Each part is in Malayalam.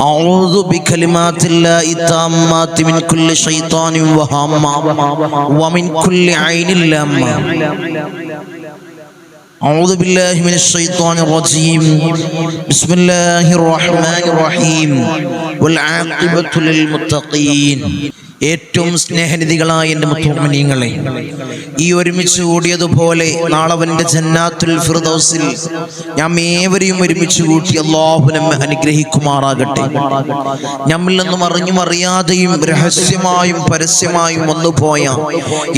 أعوذ بكلمات الله التامات من كل شيطان وهامة ومن كل عين لامة. أعوذ بالله من الشيطان الرجيم. بسم الله الرحمن الرحيم. والعاقبة للمتقين. ഏറ്റവും സ്നേഹനിധികളായ എന്റെ മുത്തുമനീങ്ങളെ ഈ ഒരുമിച്ച് കൂടിയതുപോലെ നാളവന്റെ ജന്നാത്തുൽ ഫിർദൗസിൽ ഞാൻ ഏവരെയും ഒരുമിച്ച് കൂട്ടി അള്ളാഹു നമ്മെ അനുഗ്രഹിക്കുമാറാകട്ടെ. നമ്മിൽ നിന്നും അറിഞ്ഞും അറിയാതെയും രഹസ്യമായും പരസ്യമായും വന്നുപോയ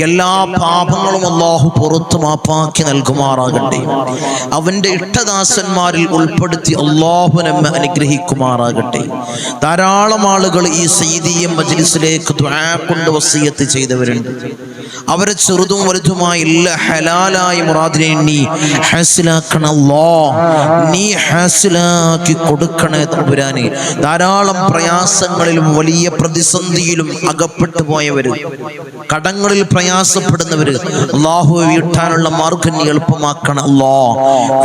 എല്ലാ പാപങ്ങളും അള്ളാഹു പുറത്തു മാപ്പാക്കി നൽകുമാറാകട്ടെ. അവന്റെ ഇഷ്ടദാസന്മാരിൽ ഉൾപ്പെടുത്തി അള്ളാഹു നമ്മെ അനുഗ്രഹിക്കുമാറാകട്ടെ. ധാരാളം ആളുകൾ ഈ സൈദീയം മജ്ലിസിലേക്ക് ദുആ കൊണ്ട് വസീയത്ത് ചെയ്തവരുണ്ട്. അവരെ ചെറുതും വലുതുമായ എല്ലാ മുറാദിനെ നീ ഹാസിലാക്കണല്ലോ. നീ ഹാസിലാക്കി കൊടുക്കണേ തമ്പുരാനെ. ധാരാളം പ്രയാസങ്ങളിലും വലിയ പ്രതിസന്ധിയിലും അകപ്പെട്ടു പോയവര് കടങ്ങളിൽ പ്രയാസപ്പെടുന്നവര് അള്ളാഹു വീട്ടാനുള്ള മാർഗം നീ എളുപ്പമാക്കണം അല്ലോ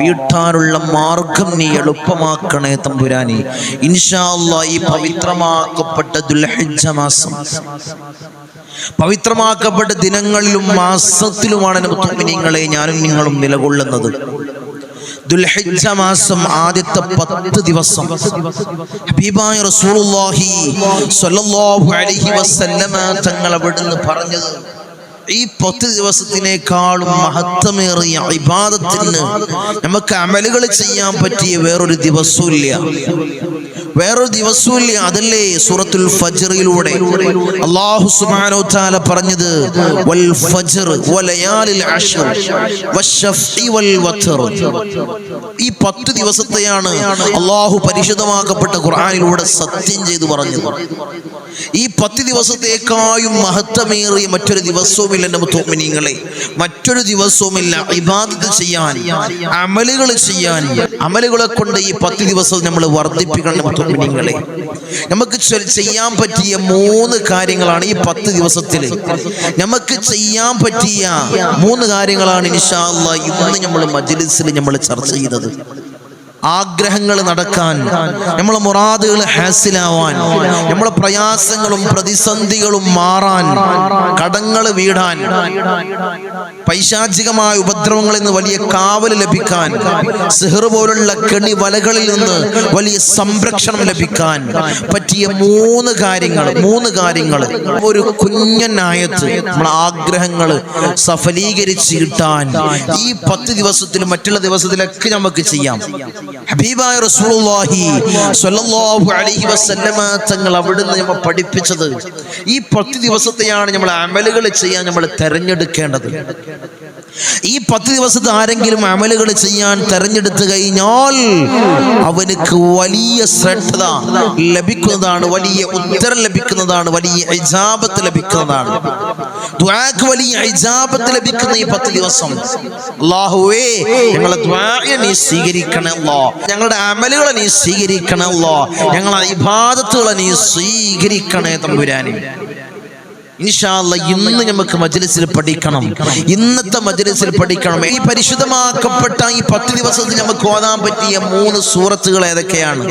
വീട്ടാനുള്ള മാർഗം നീ എളുപ്പമാക്കണേ തമ്പുരാനെ. ഇൻഷാ അള്ളാഹ് ഈ പവിത്രമാക്കപ്പെട്ട ദുൽഹജ്ജ മാസം പവിത്രമാക്കപ്പെട്ട ദിനങ്ങളിലും മാസത്തിലുമാണ് മുത്തുമിനിങ്ങളെ ഞാനും നിങ്ങളും നിലകൊള്ളുന്നത്. ദുൽഹിജ്ജ മാസം ആദ്യത്തെ പത്ത് ദിവസം. ഹബീബായ റസൂലുള്ളാഹി സ്വല്ലല്ലാഹു അലൈഹി വസല്ലമ തങ്ങൾ അവിടുന്ന് പറഞ്ഞത് ഈ പത്ത് ദിവസത്തിനേക്കാളും മഹത്വമേറിയ ഇബാദത്തിന് നമുക്ക് അമലുകൾ ചെയ്യാൻ പറ്റിയ വേറൊരു ദിവസവും ഇല്ല വേറൊരു ദിവസവും ഇല്ല അതല്ലേ സൂറത്തുൽ ഫജറിലൂടെ അള്ളാഹു സുബ്ഹാനഹു തആല പറഞ്ഞത് വൽ ഫജ്ർ വലയാലിൽ അശ്ർ വശഫി വൽ ഈ പത്ത് ദിവസത്തെയാണ് അള്ളാഹു പരിശുദ്ധമാക്കപ്പെട്ട ഖുർആനിലൂടെ സത്യം ചെയ്തു പറഞ്ഞത്. ഈ പത്ത് ദിവസത്തേക്കായും മഹത്വമേറിയ മറ്റൊരു ദിവസവുമില്ല എന്റെ തോമിനിങ്ങളെ മറ്റൊരു ദിവസവുമില്ല ഇബാദത്ത് ചെയ്യാൻ അമലുകൾ ചെയ്യാൻ. അമലുകളെ കൊണ്ട് ഈ പത്ത് ദിവസം നമ്മൾ വർദ്ധിപ്പിക്കണം തോമിനിങ്ങളെ നമുക്ക് ചെയ്യാൻ പറ്റിയ മൂന്ന് കാര്യങ്ങളാണ് ഈ പത്ത് ദിവസത്തിൽ. നമുക്ക് ചെയ്യാൻ പറ്റിയ മൂന്ന് കാര്യങ്ങളാണ് ഇൻഷാല്ല ഇന്ന് നമ്മൾ മജ്ലിസിൽ നമ്മൾ ചർച്ച ചെയ്തത്. ആഗ്രഹങ്ങൾ നടക്കാൻ നമ്മളെ മുറാദുകൾ ഹാസിലാവാൻ നമ്മളെ പ്രയാസങ്ങളും പ്രതിസന്ധികളും മാറാൻ കടങ്ങൾ വീടാൻ പൈശാചികമായ ഉപദ്രവങ്ങളിൽ നിന്ന് വലിയ കാവൽ ലഭിക്കാൻ സിഹർ പോലുള്ള കെണി വലകളിൽ നിന്ന് വലിയ സംരക്ഷണം ലഭിക്കാൻ പറ്റിയ മൂന്ന് കാര്യങ്ങൾ മൂന്ന് കാര്യങ്ങൾ. ഒരു കുഞ്ഞനായത്ത് നമ്മളെ ആഗ്രഹങ്ങൾ സഫലീകരിച്ച് കിട്ടാൻ ഈ പത്ത് ദിവസത്തിലും മറ്റുള്ള ദിവസത്തിലൊക്കെ നമുക്ക് ചെയ്യാം. ഹബീബായ റസൂലുള്ളാഹി സ്വല്ലല്ലാഹു അലൈഹി വസല്ലമ തങ്ങൾ അവിടുന്ന് നമ്മൾ പഠിപ്പിച്ചത് ഈ പത്ത് ദിവസത്തെയാണ് നമ്മൾ അമലുകൾ ചെയ്യാൻ നമ്മൾ തെരഞ്ഞെടുക്കേണ്ടത്. ഈ പത്ത് ദിവസത്തെ ആരെങ്കിലും അമലുകൾ ചെയ്യാൻ തെരഞ്ഞെടുത്തു കഴിഞ്ഞാൽ അവനക്ക് വലിയ ശ്രദ്ധ ലഭിക്കുന്നതാണ് വലിയ ഉത്തരം ലഭിക്കുന്നതാണ് വലിയ ഹിജാബത്ത് ലഭിക്കുന്നതാണ്. വലിയ ഹിജാബത്ത് ലഭിക്കുന്ന ഈ പത്ത് ദിവസം. അല്ലാഹുവേ ഞങ്ങളെ നീ സ്വീകരിക്കണമല്ലോ. ഞങ്ങളുടെ അമലുകളെ നീ സ്വീകരിക്കണമല്ലോ. ഞങ്ങളെ ഇബാദത്തുകളെ നീ സ്വീകരിക്കണേ തമ്പുരാനെ. ഇൻഷാല്ല ഇന്ന് നമുക്ക് മജ്ലിസിൽ പഠിക്കണം. ഇന്നത്തെ മജ്ലിസിൽ പഠിക്കണം. ഈ പരിശുദ്ധമാക്കപ്പെട്ട ഈ പത്ത് ദിവസത്തിൽ നമുക്ക് ഓതാൻ പറ്റിയ മൂന്ന് സൂറത്തുകൾ ഏതൊക്കെയാണ്?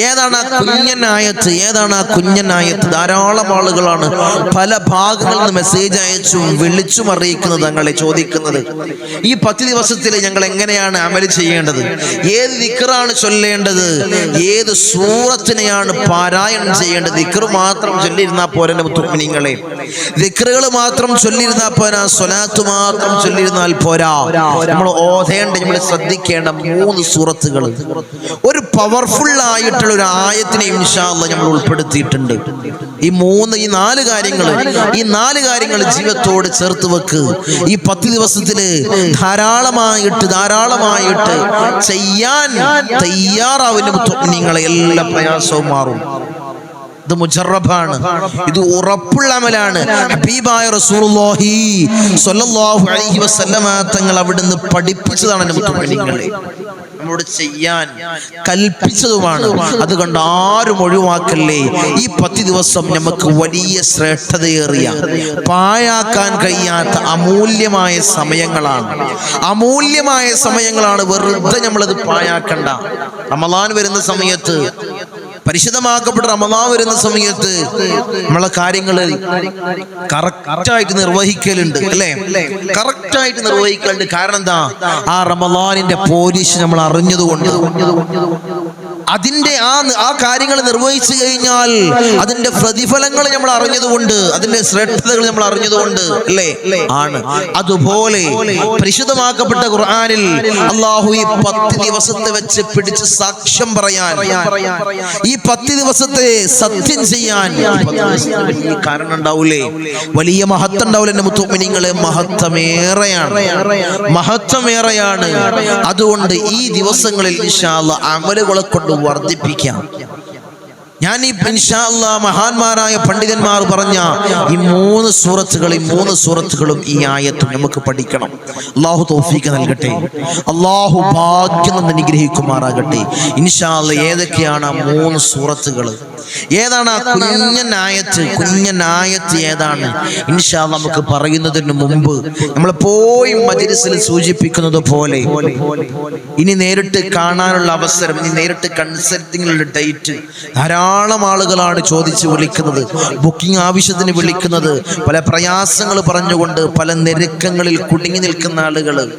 ഏതാണ് ആ കുഞ്ഞനായത്ത്? ഏതാണ് ആ കുഞ്ഞനായത്ത്? ധാരാളം ആളുകളാണ് പല ഭാഗങ്ങളിൽ നിന്ന് മെസ്സേജ് അയച്ചും വിളിച്ചും അറിയിക്കുന്നത് ഞങ്ങളെ ചോദിക്കുന്നത്. ഈ പത്ത് ദിവസത്തിൽ ഞങ്ങൾ എങ്ങനെയാണ് അമൽ ചെയ്യേണ്ടത്? ഏത് ദിക്കറാണ് ചൊല്ലേണ്ടത്? ഏത് സൂറത്തിനെയാണ് പാരായണം ചെയ്യേണ്ടത്? ദിക്കർ മാത്രം ചൊല്ലിയിരുന്നാൽ പോരെ മുത്തുമിനിങ്ങളെ? ദിക്റുകൾ മാത്രം ചൊല്ലിയിരുന്നാൽ പോരാ സ്വലാത്ത് മാത്രം ചൊല്ലിയിരുന്നാൽ പോരാ. നമ്മൾ ഓതേണ്ട നമ്മൾ ശ്രദ്ധിക്കേണ്ട മൂന്ന് സൂറത്തുകൾ. ഒരു പവർഫുൾ ആയിട്ടുള്ള ഒരു ആയത്തിനെ ഇൻഷാല്ല നമ്മൾ ഉൾപ്പെടുത്തിയിട്ടുണ്ട്. ഈ മൂന്ന് ഈ നാല് കാര്യങ്ങൾ ഈ നാല് കാര്യങ്ങൾ ജീവിതത്തോട് ചേർത്ത് വെക്ക്. ഈ പത്ത് ദിവസത്തിൽ ധാരാളമായിട്ട് ധാരാളമായിട്ട് ചെയ്യാൻ തയ്യാറാവുന്ന നിങ്ങളെ എല്ലാ പ്രയാസവും മാറും. ഇത് മുജറബാണ്. ഇത് ഉറപ്പുള്ള അമലാണ്. ഹബീബായ റസൂലുള്ളാഹി സ്വല്ലല്ലാഹു അലൈഹി വസല്ലമ തങ്ങൾ അവിടുന്ന് പഠിപ്പിച്ചതാണ് നമുക്ക് മുത്തുമണികളെ നമ്മളോട് ചെയ്യാൻ കൽപ്പിച്ചതുമാണ്. അതുകൊണ്ട് ആരും ഒഴിവാക്കല്ലേ? ഈ പത്ത് ദിവസം നമുക്ക് വലിയ ശ്രേഷ്ഠതയേറിയ പാഴാക്കാൻ കഴിയാത്ത അമൂല്യമായ സമയങ്ങളാണ്. അമൂല്യമായ സമയങ്ങളാണ്. വെറുതെ നമ്മളത് പാഴാക്കണ്ട. റമദാൻ വരുന്ന സമയത്ത് പരിശുദ്ധമാക്കപ്പെട്ട റമദാൻ വരുന്ന സമയത്ത് നമ്മളെ കാര്യങ്ങൾ കറക്റ്റായിട്ട് നിർവഹിക്കലുണ്ട് അല്ലേ? കറക്റ്റായിട്ട് നിർവഹിക്കലുണ്ട്. കാരണം എന്താ? ആ റമദാനിന്റെ പോലീസ് നമ്മൾ അറിഞ്ഞതുകൊണ്ട് അതിന്റെ ആ ആ കാര്യങ്ങൾ നിർവഹിച്ചു കഴിഞ്ഞാൽ അതിന്റെ പ്രതിഫലങ്ങൾ നമ്മൾ അറിഞ്ഞതുകൊണ്ട് അതിന്റെ ശ്രേഷ്ഠതകൾ നമ്മൾ അറിഞ്ഞതുകൊണ്ട് അല്ലേ? ആണ്. അതുപോലെ പരിശുദ്ധമാക്കപ്പെട്ട ഖുർആാനിൽ അള്ളാഹു ഈ പത്ത് ദിവസത്തെ വെച്ച് പിടിച്ച് സാക്ഷ്യം പറയാൻ ഈ പത്ത് ദിവസത്തെ സത്യം ചെയ്യാൻ കാരണം ഉണ്ടാവൂലേ? വലിയ മഹത്വം ഉണ്ടാവില്ല എന്റെ മുത്തുമിനിങ്ങളെ മഹത്വമേറെയാണ്. മഹത്വമേറെയാണ്. അതുകൊണ്ട് ഈ ദിവസങ്ങളിൽ അമലുകളെ കൊണ്ട് വർദ്ധിപ്പിക്കാം. ഞാൻ ഈ ഇൻഷാ അല്ലാ മഹാന്മാരായ പണ്ഡിതന്മാർ പറഞ്ഞ ഈ മൂന്ന് സൂറത്തുകൾ ഈ മൂന്ന് സൂറത്തുകളും ഈ ആയത്തും നമുക്ക് പഠിക്കണം. അള്ളാഹു തോഫീക്ക് നൽകട്ടെ. അള്ളാഹു ഭാഗ്യം നിന്ന് അനുഗ്രഹിക്കുമാറാകട്ടെ. ഇൻഷാ അല്ലാ ഏതൊക്കെയാണ് ആ മൂന്ന് സൂറത്തുകൾ? ഏതാണ് ആ കുഞ്ഞൻ ആയത്ത്? ഏതാണ്? ഇൻഷാ നമുക്ക് പറയുന്നതിന് മുമ്പ് നമ്മൾ പോയി മജിലിസിൽ സൂചിപ്പിക്കുന്നത് പോലെ ഇനി നേരിട്ട് കാണാനുള്ള അവസരം ഇനി നേരിട്ട് കൺസൾട്ടിങ്ങിലുള്ള ഡേറ്റ് ധാരാളം ആളുകളാണ് ചോദിച്ച് വിളിക്കുന്നത് ബുക്കിംഗ് ആവശ്യത്തിന് വിളിക്കുന്നത്. പല പ്രയാസങ്ങൾ പറഞ്ഞുകൊണ്ട് പല നെരുക്കങ്ങളിൽ കുടുങ്ങി നിൽക്കുന്ന ആളുകൾ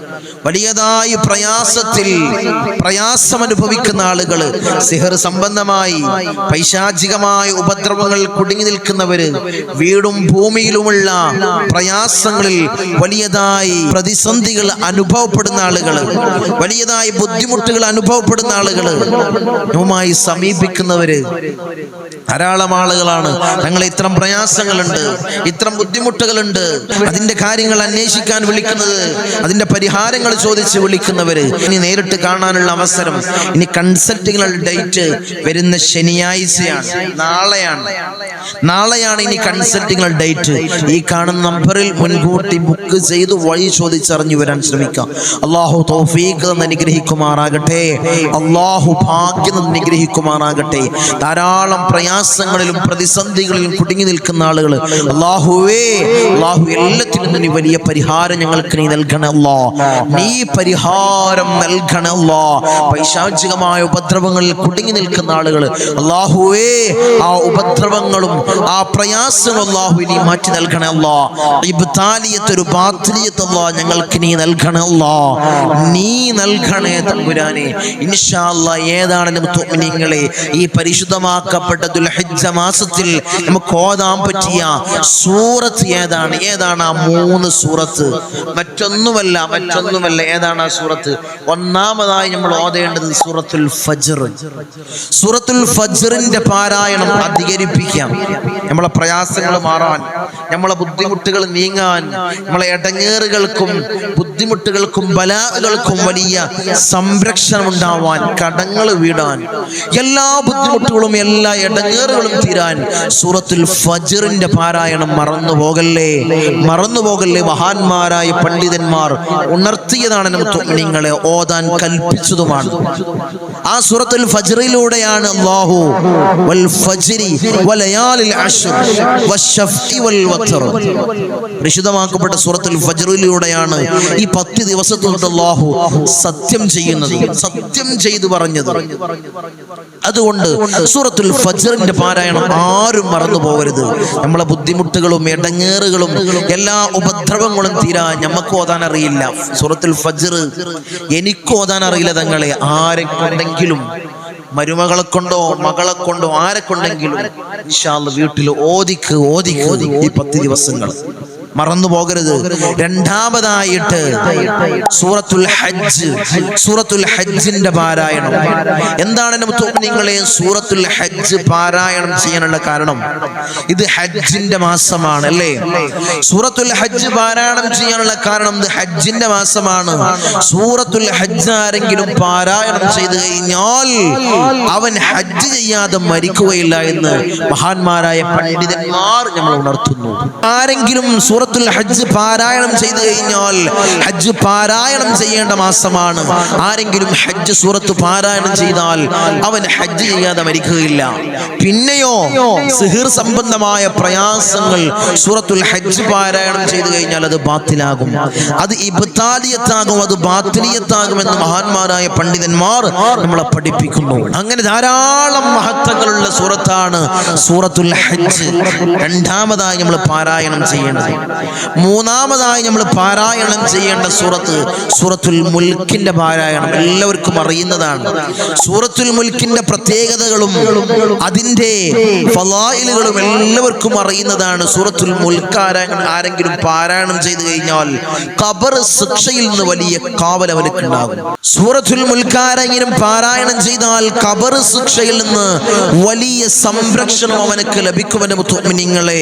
വലിയതായി പ്രയാസത്തിൽ പ്രയാസം അനുഭവിക്കുന്ന ആളുകൾ സിഹർ സംബന്ധമായി പൈശാചികമായ ഉപദ്രവങ്ങൾ കുടുങ്ങി നിൽക്കുന്നവര് വീടും ഭൂമിയിലുമുള്ള പ്രയാസങ്ങളിൽ വലിയതായി പ്രതിസന്ധികൾ അനുഭവപ്പെടുന്ന ആളുകൾ വലിയതായി ബുദ്ധിമുട്ടുകൾ അനുഭവപ്പെടുന്ന ആളുകൾ ുമായി സമീപിക്കുന്നവര് ധാരാളം ആളുകളാണ്. ഞങ്ങൾ ഇത്തരം പ്രയാസങ്ങളുണ്ട് ഇത്തരം ബുദ്ധിമുട്ടുകളുണ്ട്. അതിന്റെ കാര്യങ്ങൾ അന്വേഷിക്കാൻ വിളിക്കുന്നത് അതിന്റെ പരിഹാരങ്ങൾ ചോദിച്ച് വിളിക്കുന്നവര്. ഇനി നേരിട്ട് കാണാനുള്ള അവസരം ഇനി കൺസൾട്ടിങ്ങൾ ഡേറ്റ് വരുന്ന ശനിയാഴ്ചയാണ് നാളെയാണ്. നാളെയാണ് ഇനി കൺസൾട്ടിങ്ങൾ ഡേറ്റ്. ഈ കാണുന്ന നമ്പറിൽ മുൻകൂട്ടി ബുക്ക് ചെയ്ത് വഴി ചോദിച്ചറിഞ്ഞു വരാൻ ശ്രമിക്കാം. അള്ളാഹു തൗഫീഖ് അനുഗ്രഹിക്കുമാറാകട്ടെ അള്ളാഹു ഭാഗ്യം അനുഗ്രഹിക്കുമാറാകട്ടെ ധാരാളം പ്രയാസങ്ങളിലും പ്രതിസന്ധികളിലും കുടുങ്ങി നിൽക്കുന്ന ആളുകൾ അള്ളാഹുവേ അള്ളാഹു എല്ലാത്തിനും നീ വലിയ പരിഹാരം ഞങ്ങൾക്ക് നീ നൽകണല്ലോ നീ പരിഹാരം നൽകണല്ലോ പൈശാചികമായ ഉപദ്രവങ്ങളിൽ കുടുങ്ങി നിൽക്കുന്ന ആളുകൾ അള്ളാഹുവേ ആ ഉപദ്രവങ്ങളും ആ പ്രയാസങ്ങളും അള്ളാഹു നീ മാറ്റി നൽകണല്ലോ ഇബ്താലിയത്തൊരു ബാത്രിയത്തല്ലോ ഞങ്ങൾക്ക് നീ നൽകണല്ലോ നീ നൽകണേ തമ്പുരാനെ. ഇൻഷാ അല്ലാ ഏതാണ് നിങ്ങളെ ഈ പരിശുദ്ധമാക്കപ്പെട്ട ദുൽഹിജ്ജ മാസത്തിൽ നമുക്ക് ഓതാൻ പറ്റിയ സൂറത്ത് ഏതാണ്? ഏതാണ് ആ മൂന്ന് സൂറത്ത്? മറ്റൊന്നുമല്ല മറ്റൊന്നുമല്ല. ഏതാണ് ആ സൂറത്ത്? ഒന്നാമതായി നമ്മൾ ഓതേണ്ടത് സൂറത്തുൽ ഫജ്ർ. സൂറത്തുൽ ഫജ്റിന്റെ പാരായണം അധികരിപ്പിക്കാം. നമ്മളെ പ്രയാസങ്ങൾ മാറാൻ നമ്മളെ ബുദ്ധിമുട്ടുകൾ നീങ്ങാൻ നമ്മളെ ഇടങ്ങേറുകൾക്കും ബുദ്ധിമുട്ടുകൾക്കും ബലാകൾക്കും വലിയ സംരക്ഷണം ഉണ്ടാവാൻ കടങ്ങൾ വീടാൻ എല്ലാ ബുദ്ധിമുട്ടുകളും എല്ലാ ഇടങ്ങേറുകളും തീരാൻ സൂറത്തുൽ ഫജറിന്റെ പാരായണം മറന്നു പോകല്ലേ മറന്നു പോകല്ലേ മഹാന്മാരായ പണ്ഡിതന്മാർ? ഉണർത്തിയതാണ് നിങ്ങളെ ഓതാൻ കൽപ്പിച്ചതുമാണ്. ആ സൂറത്തുൽ ഫജറിലൂടെയാണ് അല്ലാഹു വൽ വലയാലിൽ അശ്ർ വൽ പരിശുദ്ധമാക്കപ്പെട്ട സൂറത്തുൽ ഫജ്റിലൂടെയാണ് ഈ പത്ത് ദിവസത്തിൽ അല്ലാഹു സത്യം ചെയ്യുന്നത് സത്യം ചെയ്തു പറഞ്ഞത്. അതുകൊണ്ട് സൂറത്തുൽ ഫജറിന്റെ പാരായണം ആരും മറന്നു പോകരുത്. നമ്മളെ ബുദ്ധിമുട്ടുകളും ഇടങ്ങേറുകളും എല്ലാ ഉപദ്രവങ്ങളും തീരാ ഞമ്മക്ക് ഓതാൻ അറിയില്ല. സൂറത്തുൽ ഫജർ എനിക്ക് ഓതാൻ അറിയില്ല തങ്ങളെ. ആരെക്കുണ്ടെങ്കിലും മരുമകളെ കൊണ്ടോ മകളെ കൊണ്ടോ ആരെ കൊണ്ടെങ്കിലും വീട്ടിൽ ഓദിക്ക് ഓദിക്ക് ഈ പത്ത് ദിവസങ്ങൾ. മറന്നു പോകരുത്. രണ്ടാമതായിട്ട് സൂറത്തുൽ ഹജ്ജ് സൂറത്തുൽ ഹജ്ജിന്റെ പാരായണം. എന്താണ് നിങ്ങളെ സൂറത്തുൽ ഹജ്ജ് പാരായണം ചെയ്യാനുള്ള കാരണം? ഇത് ഹജ്ജിന്റെ മാസമാണ് അല്ലേ? സൂറത്തുൽ ഹജ്ജ് പാരായണം ചെയ്യാനുള്ള കാരണം ഇത് ഹജ്ജിന്റെ മാസമാണ്. സൂറത്തുൽ ഹജ്ജ് ആരെങ്കിലും പാരായണം ചെയ്തു കഴിഞ്ഞാൽ അവൻ ഹജ്ജ് ചെയ്യാതെ മരിക്കുകയില്ല എന്ന് മഹാന്മാരായ പണ്ഡിതന്മാർ നമ്മൾ ഉണർത്തുന്നു. ആരെങ്കിലും സൂറത്തുൽ ഹജ്ജ് പാരായണം ചെയ്തു കഴിഞ്ഞാൽ ഹജ്ജ് പാരായണം ചെയ്യേണ്ട മാസമാണ്. ആരെങ്കിലും ഹജ്ജ് സൂറത്ത് പാരായണം ചെയ്താൽ അവൻ ഹജ്ജ് ചെയ്യാതെ മരിക്കുകയില്ല. പിന്നെയോ സിഹിർ സംബന്ധമായ പ്രയാസങ്ങൾ സൂറത്തുൽ ഹജ്ജ് പാരായണം ചെയ്തു കഴിഞ്ഞാൽ അത് ബാത്തിലാകും. അത് ഇബ്താലിയത്താകും അത് ബാത്തിലിയത്താകും എന്ന് മഹാന്മാരായ പണ്ഡിതന്മാർ നമ്മളെ പഠിപ്പിക്കുന്നു. അങ്ങനെ ധാരാളം മഹത്വങ്ങളുള്ള സൂറത്താണ് സൂറത്തുൽ ഹജ്ജ്. രണ്ടാമതായി നമ്മൾ പാരായണം ചെയ്യേണ്ടത് മൂന്നാമതായി നമ്മൾ പാരായണം ചെയ്യേണ്ട സൂറത്ത് സൂറത്തുൽ മുൽക്കിന്റെ പാരായണം എല്ലാവർക്കും അറിയുന്നതാണ്. സൂറത്തുൽ മുൽക്കിന്റെ പ്രത്യേകതകളും അതിന്റെ ഫലായിലുകളും എല്ലാവർക്കും അറിയുന്നതാണ്. സൂറത്തുൽ മുൽക്ക് ആരെങ്കിലും പാരായണം ചെയ്തു കഴിഞ്ഞാൽ കബർ ശിക്ഷയിൽ നിന്ന് വലിയ കാവൽ അവനക്ക് ഉണ്ടാകും സൂറത്തുൽ മുൽക്ക് ആരെങ്കിലും പാരായണം ചെയ്താൽ കബർ ശിക്ഷയിൽ നിന്ന് വലിയ സംരക്ഷണം അവനക്ക് ലഭിക്കുമെന്ന് മുത്തുമിനിങ്ങളെ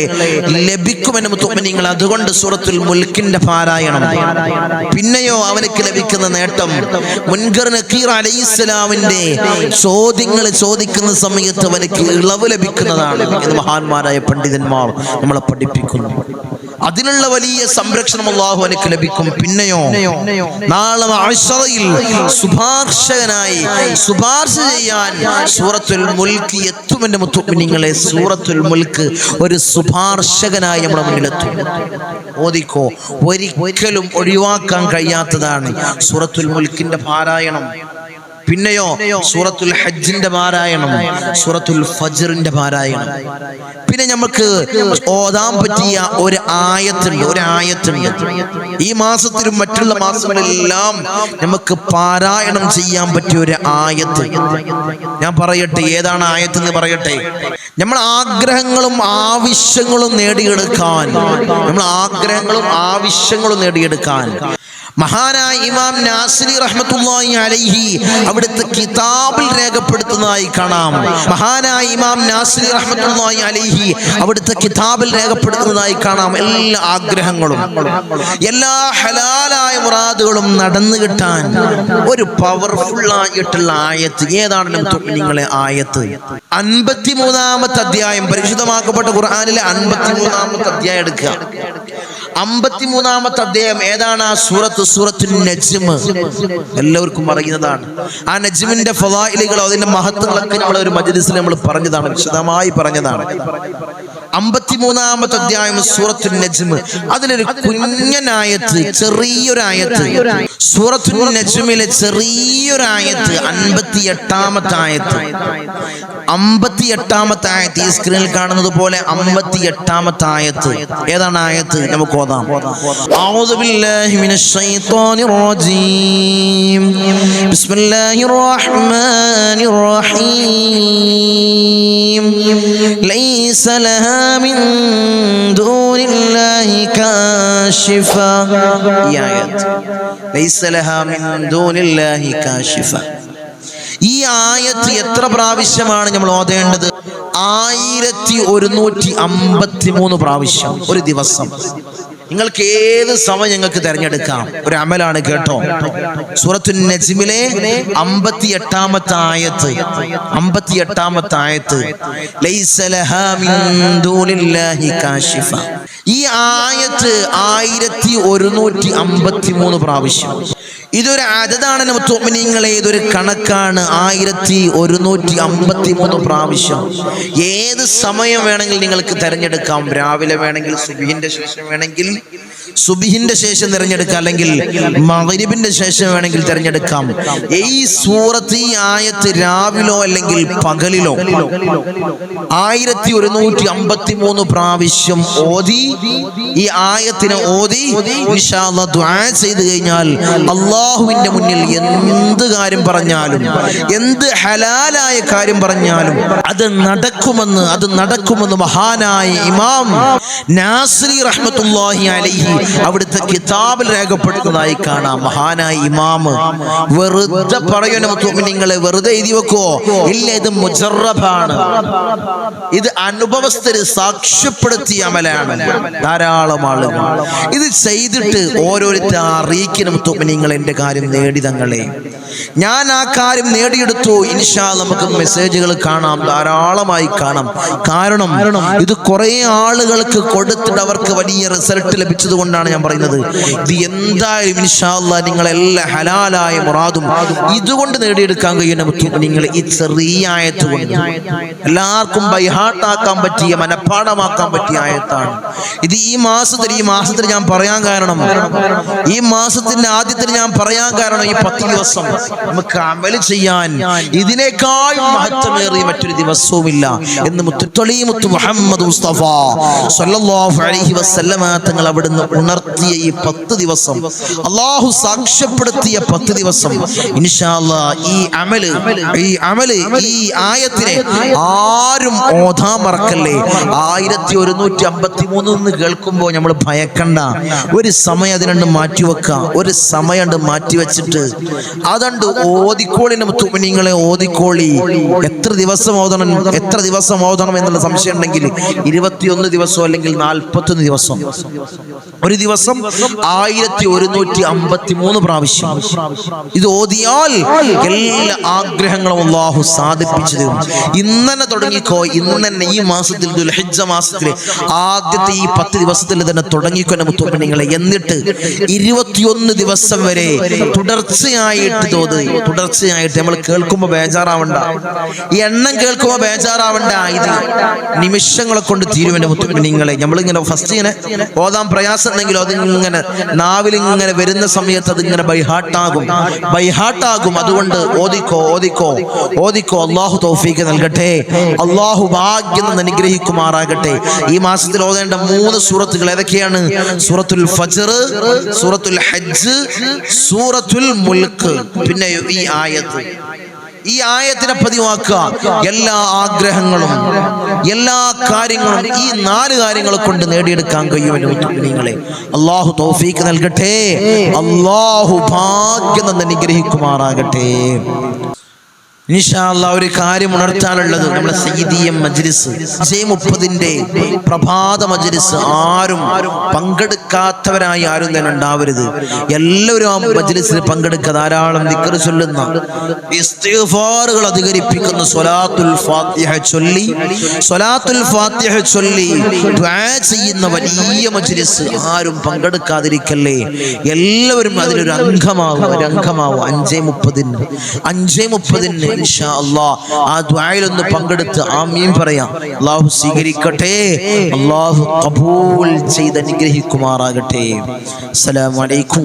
ലഭിക്കുമെന്ന് മുത്തുമിനിങ്ങൾ അതുകൊണ്ട് സൂറത്തുൽ മുൽക്കിന്റെ പാരായണം. പിന്നെയോ അവനക്ക് ലഭിക്കുന്ന നേട്ടം മുൻകർ നക്കീർ അലൈഹിസ്സലാമിന്റെ ചോദ്യങ്ങൾ ചോദിക്കുന്ന സമയത്ത് അവനക്ക് ഇളവ് ലഭിക്കുന്നതാണ് എന്ന് മഹാന്മാരായ പണ്ഡിതന്മാർ നമ്മളെ പഠിപ്പിക്കുന്നു. അതിനുള്ള വലിയ സംരക്ഷണം അള്ളാഹു അവനക്ക് ലഭിക്കും. പിന്നെയോ നാളെ ആഴ്ചയിൽ ശുപാർശകനായി ശുപാർശ ചെയ്യാൻ സൂറത്തുൽ മുൽക്ക് എത്തുമെന്റെ മുത്തുമിനിങ്ങളെ സൂറത്തുൽ മുൽക്ക് ഒരു ശുപാർശകനായി നമ്മുടെ മുന്നിലെത്തും. ഓദിക്കോ ഒരിക്കലും ഒഴിവാക്കാൻ കഴിയാത്തതാണ്. സൂറത്തുൽ മുൽക്കിന്റെ പാരായണം. പിന്നെയോ സൂറത്തുൽ ഹജ്ജിന്റെ പാരായണം സൂറത്തുൽ ഫജറിന്റെ പാരായണം. പിന്നെ നമുക്ക് ഓതാൻ പറ്റിയ ഒരു ആയത്തുണ്ട് ഒരു ആയത്തുണ്ട്. ഈ മാസത്തിലും മറ്റുള്ള മാസങ്ങളിലെല്ലാം നമുക്ക് പാരായണം ചെയ്യാൻ പറ്റിയ ഒരു ആയത്ത്. ഞാൻ പറയട്ടെ ഏതാണ് ആയത്ത് എന്ന് പറയട്ടെ? നമ്മൾ ആഗ്രഹങ്ങളും ആവശ്യങ്ങളും നേടിയെടുക്കാൻ നമ്മൾ ആഗ്രഹങ്ങളും ആവശ്യങ്ങളും നേടിയെടുക്കാൻ മഹാനായ ഇമാം നാസിരി റഹ്മത്തുള്ളാഹി അലൈഹി അവിടുത്തെ കിതാബിൽ രേഖപ്പെടുത്തുന്നതായി കാണാം. മഹാനായ ഇമാം നാസിരി റഹ്മത്തുള്ളാഹി അലൈഹി അവിടുത്തെ കിതാബിൽ രേഖപ്പെടുത്തുന്നതായി കാണാം. എല്ലാ ആഗ്രഹങ്ങളും എല്ലാ ഹലാലായ മുറാദുകളും നടന്നു കിട്ടാൻ ഒരു പവർഫുൾ ആയിട്ടുള്ള ആയത്ത് ഏതാണ് നിങ്ങളെ ആയത്ത്? അൻപത്തിമൂന്നാമത്തെ അധ്യായം പരിശുദ്ധമാക്കപ്പെട്ട ഖുർആനിലെ അൻപത്തിമൂന്നാമത്തെ അധ്യായം എടുക്കുക. അമ്പത്തിമൂന്നാമത്തെ അദ്ദേഹം ഏതാണ്? ആ സൂറത്ത് സൂറത്തു നജ്മ്. എല്ലാവർക്കും അറിയുന്നതാണ്. ആ നജ്മിന്റെ ഫലായിലുകളോ അതിന്റെ മഹത്വങ്ങളൊക്കെ നമ്മൾ ഒരു മജ്ലിസിൽ നമ്മൾ പറഞ്ഞതാണ് വിശദമായി പറഞ്ഞതാണ്. അമ്പത്തിമൂന്നാമത്തെ അധ്യായം സൂറത്തു നജ്മ്. അതിലൊരു കുഞ്ഞനായത്ത് ചെറിയൊരായത്ത്. സൂറത്തു നജ്മിലെ ചെറിയൊരായത്ത് അൻപത്തി എട്ടാമത്തെ ആയത്ത്. അമ്പത്തി എട്ടാമത്തെ ആയത്ത് ഈ സ്ക്രീനിൽ കാണുന്നത് പോലെ അമ്പത്തി എട്ടാമത്തെ ആയത്ത് ഏതാണ് ആയത്ത് നമുക്ക് ഓതാം أعوذ بالله من الشيطان الرجيم بسم الله الرحمن الرحيم ليس لها من دون الله كاشفة ഈ ആയത്ത് ليس لها من دون الله كاشفة ഈ ആയത്ത് എത്ര പ്രാവശ്യമാണ് നമ്മൾ ഓതേണ്ടത്? ആയിരത്തി ഒരുന്നൂറ്റി അമ്പത്തി മൂന്ന് പ്രാവശ്യം ഒരു ദിവസം. നിങ്ങൾക്ക് ഏത് സമയം ഞങ്ങൾക്ക് തിരഞ്ഞെടുക്കാം? ഒരു അമലാണ് കേട്ടോ. സൂറത്തു നജ്മിലെ അമ്പത്തി എട്ടാമത്തെ ആയത്ത്. അമ്പത്തി എട്ടാമത്തെ ആയത്ത് ഈ ആയത്ത് ആയിരത്തി ഒരുന്നൂറ്റി അമ്പത്തി മൂന്ന് പ്രാവശ്യം. ഇതൊരു അതതാണ് മുത്തോമിനിങ്ങളെ ഇതൊരു കണക്കാണ്. ആയിരത്തി ഒരുന്നൂറ്റി അമ്പത്തി മൂന്ന് പ്രാവശ്യം. ഏത് സമയം വേണമെങ്കിൽ നിങ്ങൾക്ക് തിരഞ്ഞെടുക്കാം. രാവിലെ വേണമെങ്കിൽ സുബിഹിന്റെ ശേഷം വേണമെങ്കിൽ സുബിഹിന്റെ ശേഷം തിരഞ്ഞെടുക്കാം. അല്ലെങ്കിൽ മകരിബിന്റെ ശേഷം വേണമെങ്കിൽ തിരഞ്ഞെടുക്കാം. ഈ സൂറത്ത് ഈ ആയത്ത് രാവിലോ അല്ലെങ്കിൽ പകലിലോ ആയിരത്തി ഒരുന്നൂറ്റി അമ്പത്തി മൂന്ന് പ്രാവശ്യം ഓതി ഈ ആയത്തിന് ഓതി ചെയ്ത് കഴിഞ്ഞാൽ അള്ളാഹു അള്ളാഹുവിന്റെ മുന്നിൽ എന്ത് കാര്യം പറഞ്ഞാലും എന്ത് ഹലാലായ കാര്യം പറഞ്ഞാലും അത് നടക്കുമെന്ന് അത് നടക്കുമെന്ന് മഹാനായ ഇമാം നാസരി റഹ്മത്തുല്ലാഹി അലൈഹി അവിടുത്തെ കിതാബിൽ രേഖപ്പെടുത്തുന്നതായി കാണാം. മഹാനായ ഇമാമ് വെറുതെ പറയുന്ന നിങ്ങളെ വെറുതെ എഴുതി വെക്കുവോ ഇല്ല ഇത് മുജറബാണ്. ഇത് അനുഭവസ്ഥര് സാക്ഷ്യപ്പെടുത്തിയ അമലാണ്. ധാരാളം ആളുകൾ. ഇത് ചെയ്തിട്ട് ഓരോരുത്തർ അറിയിക്കണം നിങ്ങൾ എന്റെ കാര്യം നേടി തങ്ങളെ. ഞാൻ ആ കാര്യം നേടിയെടുത്തു. ഇൻഷാ നമുക്ക് മെസ്സേജുകൾ കാണാം. ധാരാളമായി കാണാം. കാരണം ഇത് കുറെ ആളുകൾക്ക് കൊടുത്തിട്ട് അവർക്ക് വലിയ റിസൾട്ട് ലഭിച്ചത് കൊണ്ടാണ് ഞാൻ പറയുന്നത്. ഇത് എന്തായാലും ഇൻഷാല്ല നിങ്ങളെല്ലാം ഹലാലായ മുറാദും. ഇതുകൊണ്ട് നേടിയെടുക്കാൻ കഴിയുന്ന നിങ്ങൾ ഈ ചെറിയ ആയത്ത് കൊണ്ട് എല്ലാവർക്കും ബൈഹാട്ടാക്കാൻ പറ്റിയ മനഃപ്പാടമാക്കാൻ പറ്റിയ ആയത്താണ്. ഇത് ഈ മാസത്തിൽ ഈ മാസത്തിൽ ഞാൻ പറയാൻ കാരണം ഈ മാസത്തിന്റെ ആദ്യത്തിൽ ഞാൻ പറയാൻ കാരണം ഈ പത്ത് ദിവസം. നമുക്ക് അമൽ ചെയ്യാൻ ഇതിനേക്കാൾ മഹത്വമേറിയ മറ്റൊരു ദിവസവുമില്ല എന്ന് മുത്തുത്തൊളി മുത്തു മുഹമ്മദ് മുസ്തഫ സല്ലല്ലാഹു അലൈഹി വസല്ലമ തങ്ങൾ അവിടുന്ന് ഉണർത്തിയ ഈ പത്ത് ദിവസം അള്ളാഹു സാക്ഷ്യപ്പെടുത്തിയ പത്ത് ദിവസം ഇൻഷാ അല്ലാ ഈ അമൽ ഈ അമൽ ഈ ആയത്തിനെ ആരും ഓധാ മറക്കല്ലേ? ആയിരത്തി ഒരുന്നൂറ്റി അമ്പത്തി മൂന്ന് കേൾക്കുമ്പോൾ നമ്മൾ ഭയക്കണ്ട. ഒരു സമയം അതിനുണ്ട് മാറ്റിവെക്കാം. ഒരു സമയം വെച്ചിട്ട് മാറ്റിവെച്ചിട്ട് അതുണ്ട് ഓതിക്കോളിന്റെ തുമനിങ്ങളെ ഓതിക്കോളി. എത്ര ദിവസം ഓതണം എത്ര ദിവസം ഓതണം എന്നുള്ള സംശയം ഉണ്ടെങ്കിൽ ഇരുപത്തിയൊന്ന് ദിവസം അല്ലെങ്കിൽ നാൽപ്പത്തൊന്ന് ദിവസം. ഒരു ദിവസം ആയിരത്തി ഒരുന്നൂറ്റി അമ്പത്തി മൂന്ന് പ്രാവശ്യം. ഇത് ഓതിയാൽ എല്ലാ ആഗ്രഹങ്ങളും അള്ളാഹു സാധിപ്പിച്ചു തരും. ഇന്നലെ തുടങ്ങിക്കോ ഇന്നെ ഈ മാസത്തിൽ ദുൽഹിജ്ജ മാസത്തിലെ ആദ്യത്തെ ഈ പത്ത് ദിവസത്തിൽ തന്നെ തുടങ്ങിക്കോ മുത്തുമണിങ്ങളെ എന്നിട്ട് ഇരുപത്തിയൊന്ന് ദിവസം വരെ തുടർച്ചയായിട്ട് തോത് തുടർച്ചയായിട്ട് നമ്മൾ കേൾക്കുമ്പോൾ ബേജാറാവണ്ട. ഈ എണ്ണം കേൾക്കുമ്പോൾ ബേജാറാവണ്ട. ഇത് നിമിഷങ്ങളെ കൊണ്ട് തീരുമെന്റെ മുത്തുമണിങ്ങളെ നമ്മളിങ്ങനെ ഫസ്റ്റ് ഇങ്ങനെ ഓതാൻ പ്രയാസം ഉണ്ടെങ്കിലും അതിങ്ങനെ നാവിൽ ഇങ്ങനെ വരുന്ന സമയത്ത് അതിങ്ങനെ ബൈഹാട്ടാകും ബൈഹാട്ടാകും അതുകൊണ്ട് ഓദിക്കോ ഓദിക്കോ ഓദിക്കോ അള്ളാഹു തോഫീക്ക് നൽകട്ടെ. അള്ളാഹു ഭാഗ്യം അനുഗ്രഹിക്കുമാറാകട്ടെ. ഈ മാസത്തിൽ ഓതേണ്ട മൂന്ന് സൂറത്തുകൾ ഏതൊക്കെയാണ്? സൂറത്തുൽ ഫജർ സൂറത്തുൽ ഹജ്ജ് സൂറത്തുൽ മുൽക്ക്. പിന്നെ ഈ ആയത്ത്. ഈ ആയത്തിനെ പതിവാക്കുക. എല്ലാ ആഗ്രഹങ്ങളും എല്ലാ കാര്യങ്ങളും ഈ നാല് കാര്യങ്ങൾ കൊണ്ട് നേടിയെടുക്കാൻ കഴിയുമെന്ന് നിങ്ങളെ അള്ളാഹു തോഫീക്ക് നൽകട്ടെ. അള്ളാഹു ഭാഗ്യം തന്നെ അനുഗ്രഹിക്കുമാറാകട്ടെ. ഇൻഷാല്ല ഒരു കാര്യം ഉണർത്താനുള്ളത് നമ്മുടെ സയ്യിദിയ മജ്ലിസ് ജെ മുപ്പതിന്റെ പ്രഭാത മജ്ലിസ് ആരും പങ്കെടുക്കാത്തവരായി ആരും തന്നെ ഉണ്ടാവരുത്. എല്ലാവരും ആ മജ്ലിസിൽ പങ്കെടുക്കുക. ധാരാളം നിക്കറി ചൊല്ലുന്ന ഇസ്തിഗ്ഫാറുകൾ അധികരിപ്പിക്കുന്ന സ്വലാത്തുൽ ഫാത്തിഹ ചൊല്ലി സ്വലാത്തുൽ ഫാത്തിഹ ചൊല്ലി ചെയ്യുന്ന വലിയ മജ്ലിസ് ആരും പങ്കെടുക്കാതിരിക്കല്ലേ? എല്ലാവരും അതിലൊരു അംഗമാവും ഒരു അംഗമാവും അഞ്ചേ മുപ്പതിന് അഞ്ചേ മുപ്പതിന് ഇൻഷാ അള്ളാ ആ ദ്വായിലൊന്ന് പങ്കെടുത്ത് ആമീൻ പറയാം. അള്ളാഹു സ്വീകരിക്കട്ടെ. അള്ളാഹു കബൂൽ ചെയ്ത് അനുഗ്രഹിക്കുമാറാകട്ടെ. അസ്സലാമു അലൈക്കും